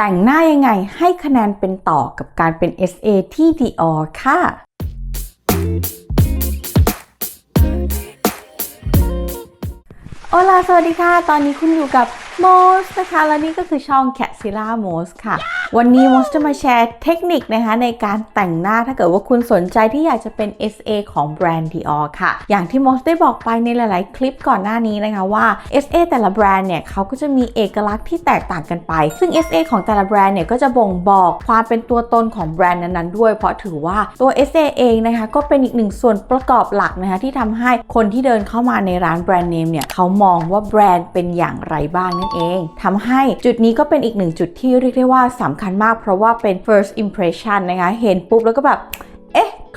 แต่งหน้ายังไงให้คะแนนเป็นต่อกับการเป็น SA ที่ Dior ค่ะ โอลาสวัสดีค่ะ ตอนนี้คุณอยู่กับ โมสนะคะและนี่ก็คือช่อง c a t z i l l a m o s ค่ะ วันนี้โมสจะมาแชร์เทคนิคนะคะในการแต่งหน้าถ้าเกิดว่าคุณสนใจที่อยากจะเป็น SA ของแบรนด์ Dior ค่ะ อย่างที่โมสได้บอกไปในหลาย ๆ คลิปก่อนหน้านี้นะคะว่า SA แต่ละแบรนด์เนี่ยเขาก็จะมีเอกลักษณ์ที่แตกต่างกันไป ซึ่ง SA ของแต่ละแบรนด์เนี่ยก็จะบ่งบอกความเป็นตัวตนของแบรนด์นั้น ๆ ด้วย เพราะถือว่าตัว SA เองนะคะก็เป็นอีกหนึ่งส่วนประกอบหลักนะคะที่ทำให้คนที่เดินเข้ามาในร้านแบรนด์เนมเนี่ยเขามองว่าแบรนด์เป็นอย่างไรบ้างนั่นเองทำให้จุดนี้ก็เป็นอีกหนึ่งจุดที่เรียกได้ว่าสำคัญมากเพราะว่าเป็น first impression นะคะเห็นปุ๊บแล้วก็แบบ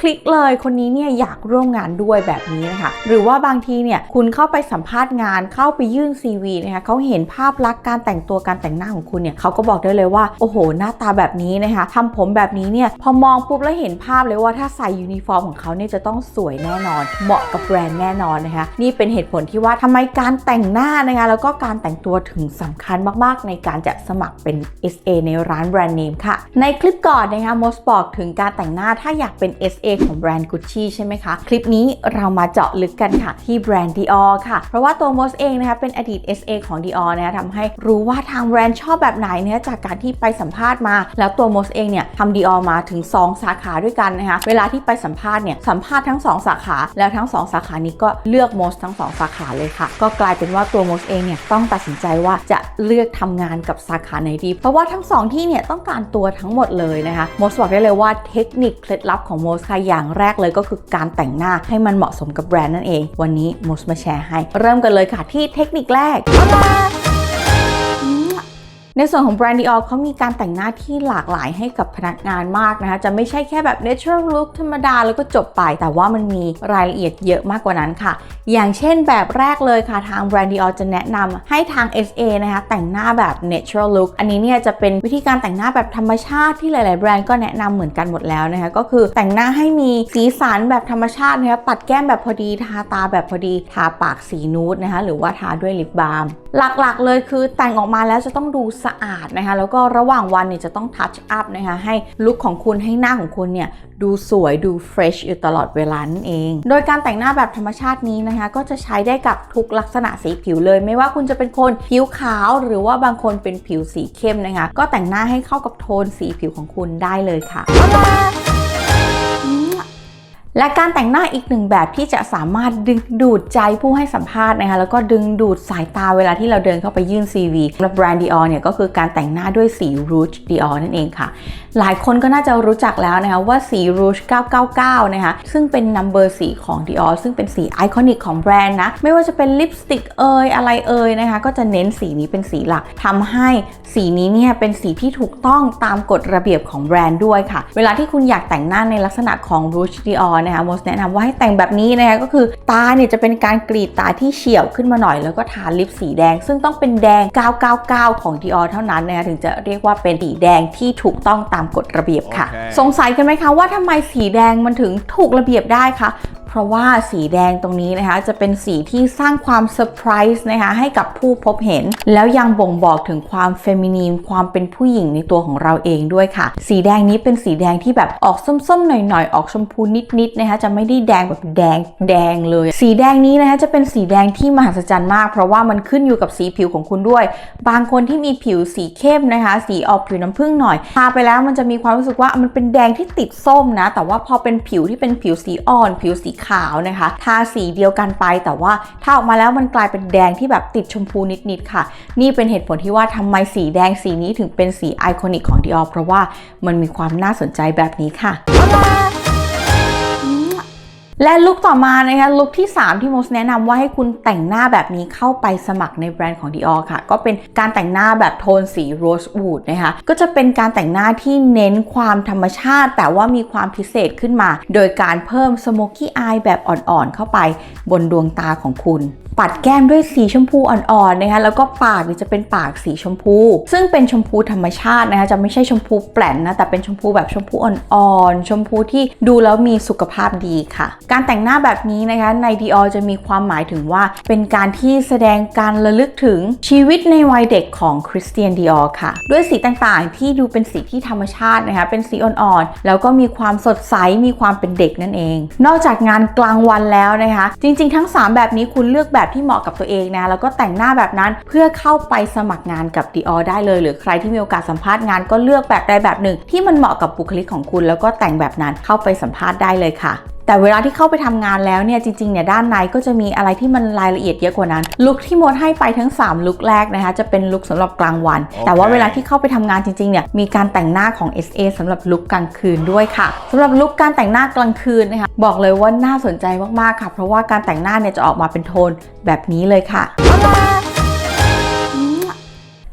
คลิกเลยคนนี้เนี่ยอยากร่วมงานด้วยแบบนี้นะคะหรือว่าบางทีเนี่ยคุณเข้าไปสัมภาษณ์งานเข้าไปยื่น CV นะคะเขาเห็นภาพลักษณ์การแต่งตัวการแต่งหน้าของคุณเนี่ยเขาก็บอกได้เลยว่าโอ้โห หน้าตาแบบนี้นะคะทำผมแบบนี้เนี่ยพอมองปุ๊บแล้วเห็นภาพเลยว่าถ้าใส่ยูนิฟอร์มของเขาเนี่ยจะต้องสวยแน่นอน เหมาะกับแบรนด์แน่นอนนะคะนี่เป็นเหตุผลที่ว่าทำไมการแต่งหน้านะคะแล้วก็การแต่งตัวถึงสำคัญมากๆ ในการจะสมัครเป็น SA ในร้านแบรนด์เนมค่ะในคลิปก่อนนะคะมอสบอกถึงการแต่งหน้าถ้าอยากเป็น SA ของแบรนด์ Gucci ใช่ไหมคะ คลิปนี้เรามาเจาะลึกกันค่ะที่แบรนด์ Dior ค่ะ เพราะว่าตัวมอสเองนะคะเป็นอดีต SA ของ Dior นะคะทำให้รู้ว่าทางแบรนด์ชอบแบบไหนเนี่ยจากการที่ไปสัมภาษณ์มา แล้วตัวมอสเองเนี่ยทำ Dior มาถึง 2 สาขาด้วยกันนะคะ เวลาที่ไปสัมภาษณ์เนี่ยสัมภาษณ์ทั้ง 2 สาขา แล้วทั้ง 2 สาขานี้ก็เลือกมอสทั้ง 2 สาขาเลยค่ะ ก็กลายเป็นว่าตัวมอสเองเนี่ยต้องตัดสินใจว่าจะเลือกทำงานกับสาขาไหนดี เพราะว่าทั้งสองที่เนี่ยต้องการตัวทั้งหมดเลยนะคะมอสบอกได้เลยว่าเทคนิคเคล็ดลับของมอสค่ะอย่างแรกเลยก็คือการแต่งหน้าให้มันเหมาะสมกับแบรนด์นั่นเอง วันนี้มอสมาแชร์ให้ เริ่มกันเลยค่ะที่เทคนิคแรก ในส่วนของแบรนด์ Dior เขามีการแต่งหน้าที่หลากหลายให้กับพนักงานมากนะคะ จะไม่ใช่แค่แบบ natural look ธรรมดาแล้วก็จบไป แต่ว่ามันมีรายละเอียดเยอะมากกว่านั้นค่ะ อย่างเช่นแบบแรกเลยค่ะ ทางแบรนด์ Dior จะแนะนำให้ทาง SA นะคะ แต่งหน้าแบบ natural look อันนี้เนี่ยจะเป็นวิธีการแต่งหน้าแบบธรรมชาติที่หลาย ๆ แบรนด์ก็แนะนำเหมือนกันหมดแล้วนะคะ ก็คือแต่งหน้าให้มีสีสันแบบธรรมชาตินะคะ ปัดแก้มแบบพอดี ทาตาแบบพอดี ทาปากสีนูดนะคะ หรือว่าทาด้วยลิปบาล์ม หลัก ๆ เลยคือแต่งออกมาแล้วจะต้องดูสสะอาดนะคะแล้วก็ระหว่างวันเนี่ยจะต้องทัชอัพนะคะให้ลุคของคุณให้หน้าของคุณเนี่ยดูสวยดูเฟรชอยู่ตลอดเวลานั่นเอง โดยการแต่งหน้าแบบธรรมชาตินี้นะคะ ก็จะใช้ได้กับทุกลักษณะสีผิวเลย ไม่ว่าคุณจะเป็นคนผิวขาวหรือว่าบางคนเป็นผิวสีเข้มนะคะ ก็แต่งหน้าให้เข้ากับโทนสีผิวของคุณได้เลยค่ะ และการแต่งหน้าอีกหนึ่งแบบที่จะสามารถดึงดูดใจผู้ให้สัมภาษณ์นะคะแล้วก็ดึงดูดสายตาเวลาที่เราเดินเข้าไปยื่น CV สำหรับแบรนด์ดีออเนี่ยก็คือการแต่งหน้าด้วยสีรูชดีออนั่นเองค่ะหลายคนก็น่าจะรู้จักแล้วนะคะว่าสี Rouge 999 นะคะซึ่งเป็น number สีของ Dior ซึ่งเป็นสีไอคอนิกของแบรนด์นะ ไม่ว่าจะเป็นลิปสติกเอยอะไรเอยนะคะ ก็จะเน้นสีนี้เป็นสีหลักทำให้สีนี้เนี่ยเป็นสีที่ถูกต้องตามกฎระเบียบของแบรนด์ด้วยค่ะ เวลาที่คุณอยากแต่งหน้าในลักษณะของ Rouge Dior นะคะโมสแนะนำว่าให้แต่งแบบนี้นะคะก็คือตาเนี่ยจะเป็นการกรีดตาที่เฉียวขึ้นมาหน่อยแล้วก็ทาลิปสีแดง ซึ่งต้องเป็นแดง 999 ของ Dior เท่านั้นนะคะถึงจะเรียกว่าเป็นสีแดงที่ถูกต้องตามกฎระเบียบค่ะโอเคสงสัยกันไหมคะว่าทำไมสีแดงมันถึงถูกระเบียบได้คะ เพราะว่าสีแดงตรงนี้นะคะจะเป็นสีที่สร้างความเซอร์ไพรส์นะคะให้กับผู้พบเห็น แล้วยังบ่งบอกถึงความเฟมินีนความเป็นผู้หญิงในตัวของเราเองด้วยค่ะ สีแดงนี้เป็นสีแดงที่แบบออกส้มๆหน่อยๆ ออกชมพูนิดๆนะคะจะไม่ได้แดงแบบแดงแดงเลย สีแดงนี้นะคะจะเป็นสีแดงที่มหัศจรรย์มาก เพราะว่ามันขึ้นอยู่กับสีผิวของคุณด้วย บางคนที่มีผิวสีเข้มนะคะ สีออกผิวน้ำผึ้งหน่อยทาไปแล้วมันจะมีความรู้สึกว่ามันเป็นแดงที่ติดส้มนะแต่ว่าพอเป็นผิวที่เป็นผิวสีอ่อน ผิวสีขาวนะคะ ทาสีเดียวกันไป แต่ว่าถ้าออกมาแล้วมันกลายเป็นแดงที่แบบติดชมพูนิดๆค่ะ นี่เป็นเหตุผลที่ว่าทำไมสีแดงสีนี้ถึงเป็นสีไอคอนิกของ Dior เพราะว่ามันมีความน่าสนใจแบบนี้ค่ะ และลุคต่อมานะคะลุคที่ 3 ที่โมสแนะนำว่าให้คุณแต่งหน้าแบบนี้เข้าไปสมัครในแบรนด์ของ Dior ค่ะ ก็เป็นการแต่งหน้าแบบโทนสี Rosewood นะคะก็จะเป็นการแต่งหน้าที่เน้นความธรรมชาติ แต่ว่ามีความพิเศษขึ้นมา โดยการเพิ่ม Smoky Eye แบบอ่อนๆเข้าไปบนดวงตาของคุณปัดแก้มด้วยสีชมพูอ่อนๆนะคะแล้วก็ปากนี่จะเป็นปากสีชมพู ซึ่งเป็นชมพูธรรมชาตินะคะจะไม่ใช่ชมพูแปลนนะแต่เป็นชมพูแบบชมพูอ่อนๆชมพูที่ดูแล้วมีสุขภาพดีค่ะ การแต่งหน้าแบบนี้นะคะใน Dior จะมีความหมายถึงว่า เป็นการที่แสดงการระลึกถึงชีวิตในวัยเด็กของคริสเตียนดีออค่ะ ด้วยสีต่างๆ ที่ดูเป็นสีที่ธรรมชาตินะคะเป็นสีอ่อนๆแล้วก็มีความสดใสมีความเป็นเด็กนั่นเอง นอกจากงานกลางวันแล้วนะคะ จริง ๆ ทั้ง 3 แบบนี้คุณเลือกแบบแบบที่เหมาะกับตัวเองนะแล้วก็แต่งหน้าแบบนั้นเพื่อเข้าไปสมัครงานกับ Dior ได้เลย หรือใครที่มีโอกาสสัมภาษณ์งานก็เลือกแบบใดแบบหนึ่ง ที่มันเหมาะกับบุคลิกของคุณ แล้วก็แต่งแบบนั้นเข้าไปสัมภาษณ์ได้เลยค่ะ แต่เวลาที่เข้าไปทำงานแล้วเนี่ยจริงๆเนี่ยด้านในก็จะมีอะไรที่มันรายละเอียดเยอะกว่านั้น ลุคที่มดให้ไปทั้ง 3 ลุคแรกนะคะจะเป็นลุคสำหรับกลางวันโอเคแต่ว่าเวลาที่เข้าไปทำงานจริงๆเนี่ยมีการแต่งหน้าของ SA สำหรับลุคกลางคืนด้วยค่ะสำหรับลุคการแต่งหน้ากลางคืนนะคะบอกเลยว่าน่าสนใจมากๆค่ะ เพราะว่าการแต่งหน้าเนี่ยจะออกมาเป็นโทนแบบนี้เลยค่ะ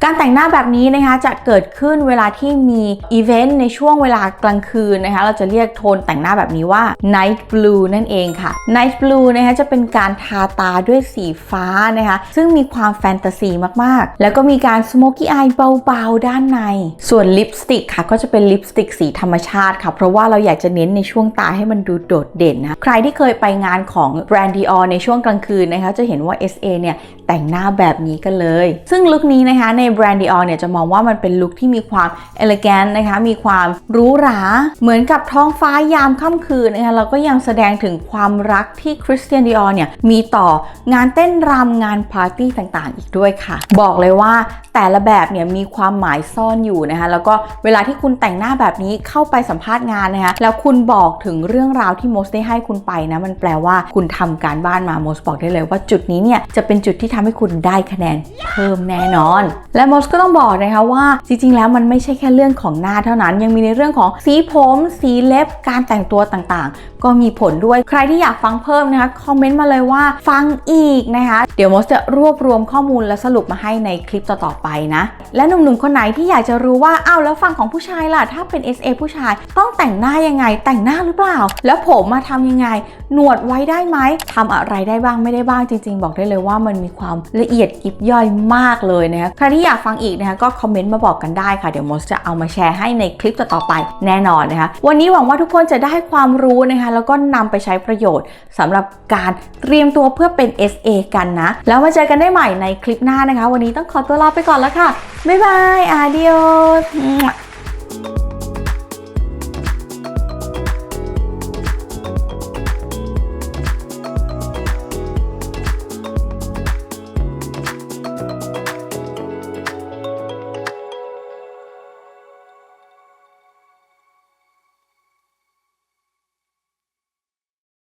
การแต่งหน้าแบบนี้นะคะจะเกิดขึ้นเวลาที่มีอีเวนต์ในช่วงเวลากลางคืนนะคะเราจะเรียกโทนแต่งหน้าแบบนี้ว่า night blue นั่นเองค่ะ night blue นะคะจะเป็นการทาตาด้วยสีฟ้านะคะซึ่งมีความแฟนตาซีมากๆ แล้วก็มีการ smoky eye เบาๆ ด้านใน ส่วนลิปสติกค่ะก็จะเป็นลิปสติกสีธรรมชาติค่ะ เพราะว่าเราอยากจะเน้นในช่วงตาให้มันดูโดดเด่นนะใครที่เคยไปงานของแบรนด์ Dior ในช่วงกลางคืนนะคะจะเห็นว่า SA เนี่ยแต่งหน้าแบบนี้กันเลย ซึ่งลุคนี้นะคะในแบรนด์ Dior เนี่ยจะมองว่ามันเป็นลุคที่มีความ elegant นะคะ มีความหรูหรา เหมือนกับท้องฟ้ายามค่ำคืนนะคะแล้วก็ยังแสดงถึงความรักที่คริสเตียน Dior เนี่ยมีต่องานเต้นรำงานปาร์ตี้ต่างๆ อีกด้วยค่ะ บอกเลยว่าแต่ละแบบเนี่ยมีความหมายซ่อนอยู่นะคะ แล้วก็เวลาที่คุณแต่งหน้าแบบนี้เข้าไปสัมภาษณ์งานนะคะแล้วคุณบอกถึงเรื่องราวที่โมสได้ให้คุณไปนะมันแปลว่าคุณทำการบ้านมาโมสบอกได้เลยว่าจุดนี้เนี่ยจะเป็นจุดที่ทำให้คุณได้คะแนนเพิ่มแน่นอนและโมสก็ต้องบอกนะคะว่าจริงๆ แล้วมันไม่ใช่แค่เรื่องของหน้าเท่านั้น ยังมีในเรื่องของสีผม สีเล็บ การแต่งตัวต่างๆ ก็มีผลด้วยใครที่อยากฟังเพิ่มนะคะคอมเมนต์มาเลยว่าฟังอีกนะคะเดี๋ยวโมสจะรวบรวมข้อมูลและสรุปมาให้ในคลิปต่อๆไปนะ และหนุ่มๆคนไหนที่อยากจะรู้ว่าอ้าวแล้วฝั่งของผู้ชายล่ะถ้าเป็น SA ผู้ชายต้องแต่งหน้ายังไง แต่งหน้าหรือเปล่า แล้วผมมาทำยังไง หนวดไว้ได้ไหมทำอะไรได้บ้างไม่ได้บ้างจริง ๆ บอกได้เลยว่ามันมีความละเอียดยิบย่อยมากเลยนะคะใครที่อยากฟังอีกนะคะก็คอมเมนต์มาบอกกันได้ค่ะ เดี๋ยวโมสจะเอามาแชร์ให้ในคลิปต่อๆไปแน่นอนนะคะ วันนี้หวังว่าทุกคนจะได้ความรู้นะคะแล้วก็นำไปใช้ประโยชน์สำหรับการเตรียมตัวเพื่อเป็น SA กันนะ แล้วมาเจอกันได้ใหม่ในคลิปหน้านะคะ วันนี้ต้องขอตัวลาไปก่อนแล้วค่ะบ๊ายบายอาเดียว